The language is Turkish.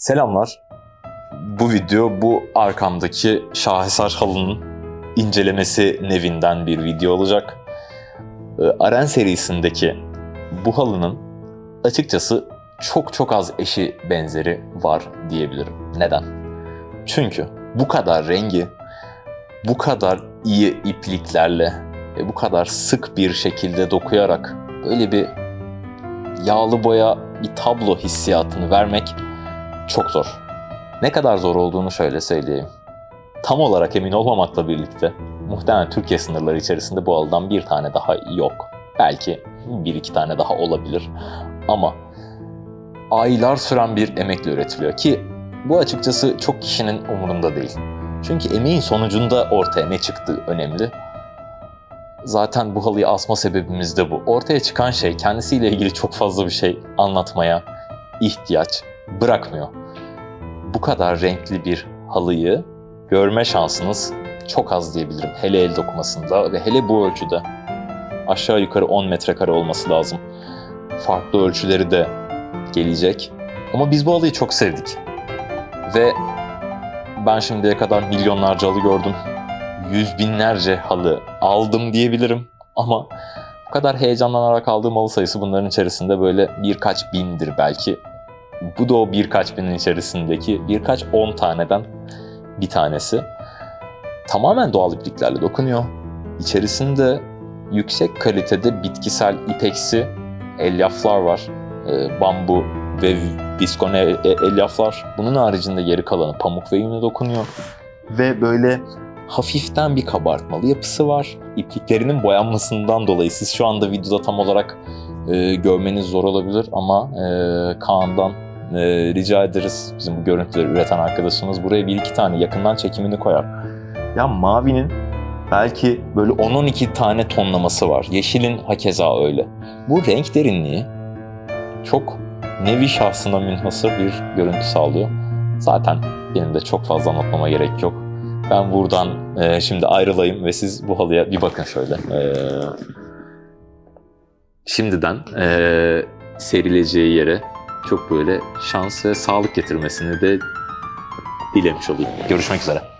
Selamlar. Bu video bu arkamdaki şaheser halının incelemesi nevinden bir video olacak. Ee, Aren serisindeki bu halının açıkçası çok çok az eşi benzeri var diyebilirim. Neden? Çünkü bu kadar rengi, bu kadar iyi ipliklerle ve bu kadar sık bir şekilde dokuyarak böyle bir yağlı boya bir tablo hissiyatını vermek çok zor. Ne kadar zor olduğunu şöyle söyleyeyim. Tam olarak emin olmamakla birlikte muhtemelen Türkiye sınırları içerisinde bu halıdan bir tane daha yok. Belki bir iki tane daha olabilir. Ama aylar süren bir emekle üretiliyor ki bu açıkçası çok kişinin umurunda değil. Çünkü emeğin sonucunda ortaya ne çıktığı önemli. Zaten bu halıyı asma sebebimiz de bu. Ortaya çıkan şey kendisiyle ilgili çok fazla bir şey anlatmaya ihtiyaç bırakmıyor. Bu kadar renkli bir halıyı görme şansınız çok az diyebilirim. Hele el dokumasında ve hele bu ölçüde. Aşağı yukarı 10 metrekare olması lazım. Farklı ölçüleri de gelecek. Ama biz bu halıyı çok sevdik. Ve ben şimdiye kadar milyonlarca halı gördüm. Yüz binlerce halı aldım diyebilirim. Ama bu kadar heyecanlanarak aldığım halı sayısı bunların içerisinde böyle birkaç bindir belki. Bu da o birkaç binin içerisindeki birkaç on taneden bir tanesi. Tamamen doğal ipliklerle dokunuyor. İçerisinde yüksek kalitede bitkisel ipeksi elyaflar var. Ee, bambu ve viskone e- elyaflar. Bunun haricinde geri kalanı pamuk ve yünle dokunuyor. Ve böyle hafiften bir kabartmalı yapısı var. İpliklerinin boyanmasından dolayı siz şu anda videoda tam olarak e, görmeniz zor olabilir ama e, Kaan'dan e, rica ederiz. Bizim bu görüntüleri üreten arkadaşımız buraya bir iki tane yakından çekimini koyar. Ya mavinin belki böyle 10-12 tane tonlaması var. Yeşilin hakeza öyle. Bu renk derinliği çok nevi şahsına münhasır bir görüntü sağlıyor. Zaten benim de çok fazla anlatmama gerek yok. Ben buradan e, şimdi ayrılayım ve siz bu halıya bir bakın şöyle. E, şimdiden e, serileceği yere çok böyle şans ve sağlık getirmesini de dilemiş olayım. Görüşmek üzere.